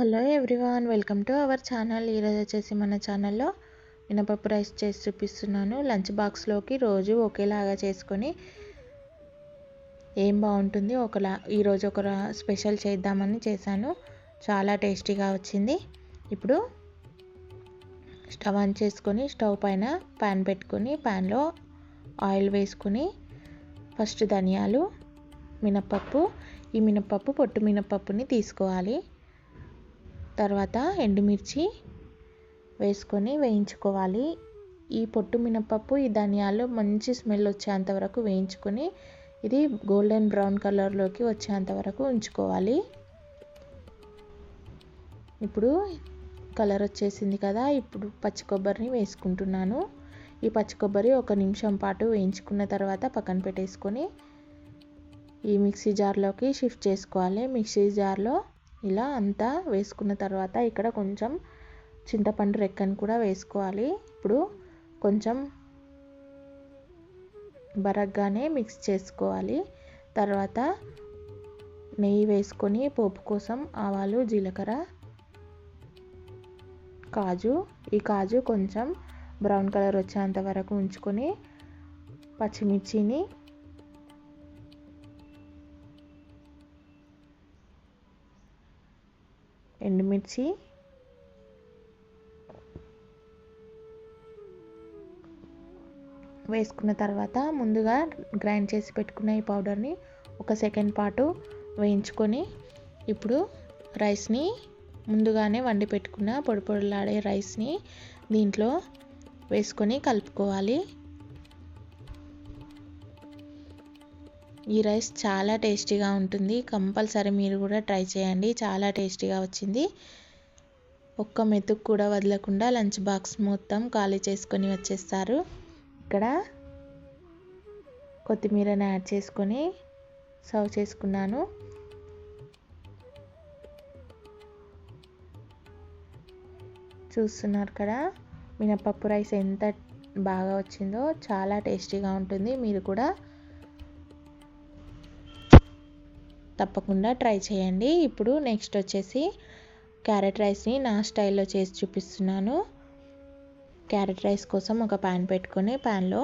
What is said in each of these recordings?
Hello everyone welcome to our channel. ఈరోజు వచ్చేసి మన ఛానల్లో మినపప్పు రైస్ చేసి చూపిస్తున్నాను. లంచ్ బాక్స్లోకి రోజు ఒకేలాగా చేసుకొని ఏం బాగుంటుంది ఒకలా ఈరోజు ఒక స్పెషల్ చేద్దామని చేశాను. చాలా టేస్టీగా వచ్చింది. ఇప్పుడు స్టవ్ ఆన్ చేసుకొని స్టవ్ పైన ప్యాన్ పెట్టుకొని ప్యాన్లో ఆయిల్ వేసుకొని ఫస్ట్ ధనియాలు మినపప్పు. ఈ మినపప్పు పొట్టు మినపప్పుని తీసుకోవాలి. తర్వాత ఎండుమిర్చి వేసుకొని వేయించుకోవాలి. ఈ పొట్టు మినపప్పు ఈ ధనియాలు మంచి స్మెల్ వచ్చేంత వరకు వేయించుకొని ఇది గోల్డెన్ బ్రౌన్ కలర్లోకి వచ్చేంత వరకు ఉంచుకోవాలి. ఇప్పుడు కలర్ వచ్చేసింది కదా ఇప్పుడు పచ్చి కొబ్బరిని వేసుకుంటున్నాను. ఈ పచ్చి కొబ్బరి ఒక నిమిషం పాటు వేయించుకున్న తర్వాత పక్కన పెట్టేసుకొని ఈ మిక్సీ జార్లోకి షిఫ్ట్ చేసుకోవాలి. మిక్సీ జార్లో ఇలా అంతా వేసుకున్న తర్వాత ఇక్కడ కొంచెం చింతపండు రెక్కను కూడా వేసుకోవాలి. ఇప్పుడు కొంచెం బరగ్గానే మిక్స్ చేసుకోవాలి. తర్వాత నెయ్యి వేసుకొని పోపు కోసం ఆవాలు జీలకర్ర కాజు. ఈ కాజు కొంచెం బ్రౌన్ కలర్ వచ్చేంత వరకు ఉంచుకొని పచ్చిమిర్చిని ఎండుమిర్చి. వేసుకున్న తర్వాత ముందుగా గ్రైండ్ చేసి పెట్టుకున్న ఈ పౌడర్ని ఒక సెకండ్ పాటు వేయించుకొని ఇప్పుడు రైస్ని ముందుగానే వండి పెట్టుకున్న పొడి పొడిలాడే రైస్ని దీంట్లో వేసుకొని కలుపుకోవాలి. ఈ రైస్ చాలా టేస్టీగా ఉంటుంది. కంపల్సరీ మీరు కూడా ట్రై చేయండి. చాలా టేస్టీగా వచ్చింది. ఒక్క మెతుకు కూడా వదలకుండా లంచ్ బాక్స్ మొత్తం ఖాళీ చేసుకొని వచ్చేస్తారు. ఇక్కడ కొత్తిమీరని యాడ్ చేసుకొని సర్వ్ చేసుకున్నాను. చూస్తున్నారు కదా మినపప్పు రైస్ ఎంత బాగా వచ్చిందో చాలా టేస్టీగా ఉంటుంది. మీరు కూడా తప్పకుండా ట్రై చేయండి. ఇప్పుడు నెక్స్ట్ వచ్చేసి క్యారెట్ రైస్ని నా స్టైల్లో చేసి చూపిస్తున్నాను. క్యారెట్ రైస్ కోసం ఒక ప్యాన్ పెట్టుకొని ప్యాన్లో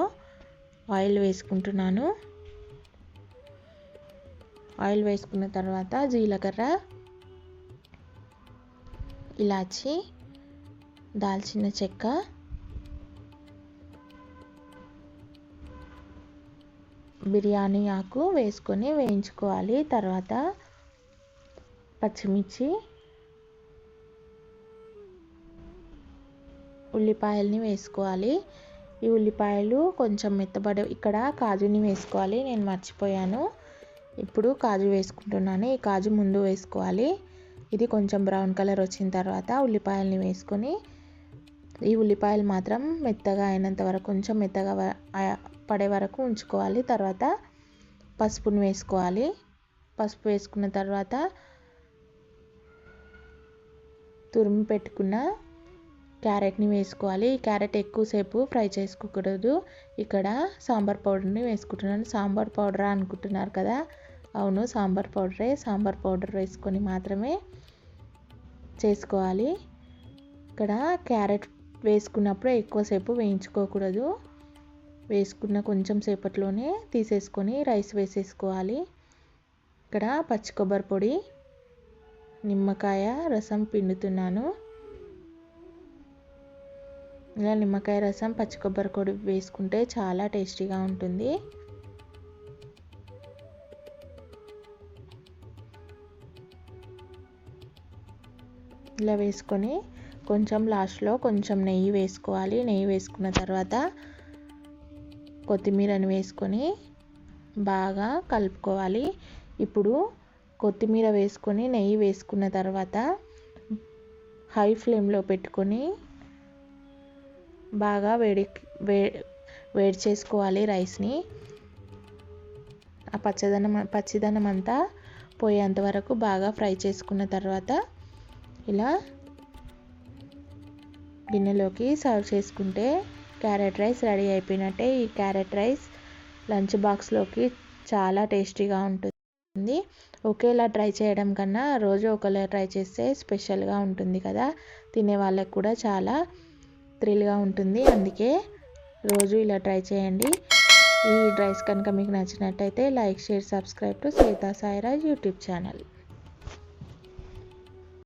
ఆయిల్ వేసుకుంటున్నాను. ఆయిల్ వేసుకున్న తర్వాత జీలకర్ర ఇలాచి దాల్చిన చెక్క బిర్యానీ ఆకు వేసుకొని వేయించుకోవాలి. తర్వాత పచ్చిమిర్చి ఉల్లిపాయల్ని వేసుకోవాలి. ఈ ఉల్లిపాయలు కొంచెం మెత్తబడి ఇక్కడ కాజుని వేసుకోవాలి. నేను మర్చిపోయాను. ఇప్పుడు కాజు వేసుకుంటున్నాను. ఈ కాజు ముందు వేసుకోవాలి. ఇది కొంచెం బ్రౌన్ కలర్ వచ్చిన తర్వాత ఉల్లిపాయల్ని వేసుకొని ఈ ఉల్లిపాయలు మాత్రం మెత్తగా అయినంత వరకు కొంచెం మెత్తగా పడే వరకు ఉంచుకోవాలి. తర్వాత పసుపును వేసుకోవాలి. పసుపు వేసుకున్న తర్వాత తురిమి పెట్టుకున్న క్యారెట్ని వేసుకోవాలి. ఈ క్యారెట్ ఎక్కువసేపు ఫ్రై చేసుకోకూడదు. ఇక్కడ సాంబార్ పౌడర్ని వేసుకుంటున్నాను. సాంబార్ పౌడరా అనుకుంటున్నారు కదా? అవును సాంబార్ పౌడరే. సాంబార్ పౌడర్ వేసుకొని మాత్రమే చేసుకోవాలి. ఇక్కడ క్యారెట్ వేసుకున్నప్పుడు ఎక్కువసేపు వేయించుకోకూడదు. వేసుకున్న కొంచెం సేపట్లోనే తీసేసుకొని రైస్ వేసేసుకోవాలి. ఇక్కడ పచ్చి కొబ్బరి పొడి నిమ్మకాయ రసం పిండుతున్నాను. ఇలా నిమ్మకాయ రసం పచ్చి కొబ్బరి పొడి వేసుకుంటే చాలా టేస్టీగా ఉంటుంది. ఇలా వేసుకొని కొంచెం లాస్ట్లో కొంచెం నెయ్యి వేసుకోవాలి. నెయ్యి వేసుకున్న తర్వాత కొత్తిమీరని వేసుకొని బాగా కలుపుకోవాలి. ఇప్పుడు కొత్తిమీర వేసుకొని నెయ్యి వేసుకున్న తర్వాత హై ఫ్లేమ్లో పెట్టుకొని బాగా వేడి వే వేడి చేసుకోవాలి రైస్ని. ఆ పచ్చదనం పచ్చిదనం అంతా పోయేంత వరకు బాగా ఫ్రై చేసుకున్న తర్వాత ఇలా గిన్నెలోకి సర్వ్ చేసుకుంటే క్యారెట్ రైస్ రెడీ అయిపోయినట్టే ఈ క్యారెట్ రైస్ లంచ్ బాక్స్లోకి చాలా టేస్టీగా ఉంటుంది. ఒకేలా ట్రై చేయడం కన్నా రోజు ఒకలా ట్రై చేస్తే స్పెషల్గా ఉంటుంది కదా. తినే వాళ్ళకి కూడా చాలా థ్రిల్గా ఉంటుంది. అందుకే రోజు ఇలా ట్రై చేయండి. ఈ డ్రైస్ కనుక మీకు నచ్చినట్టయితే like share subscribe to Sita Sairaj YouTube channel.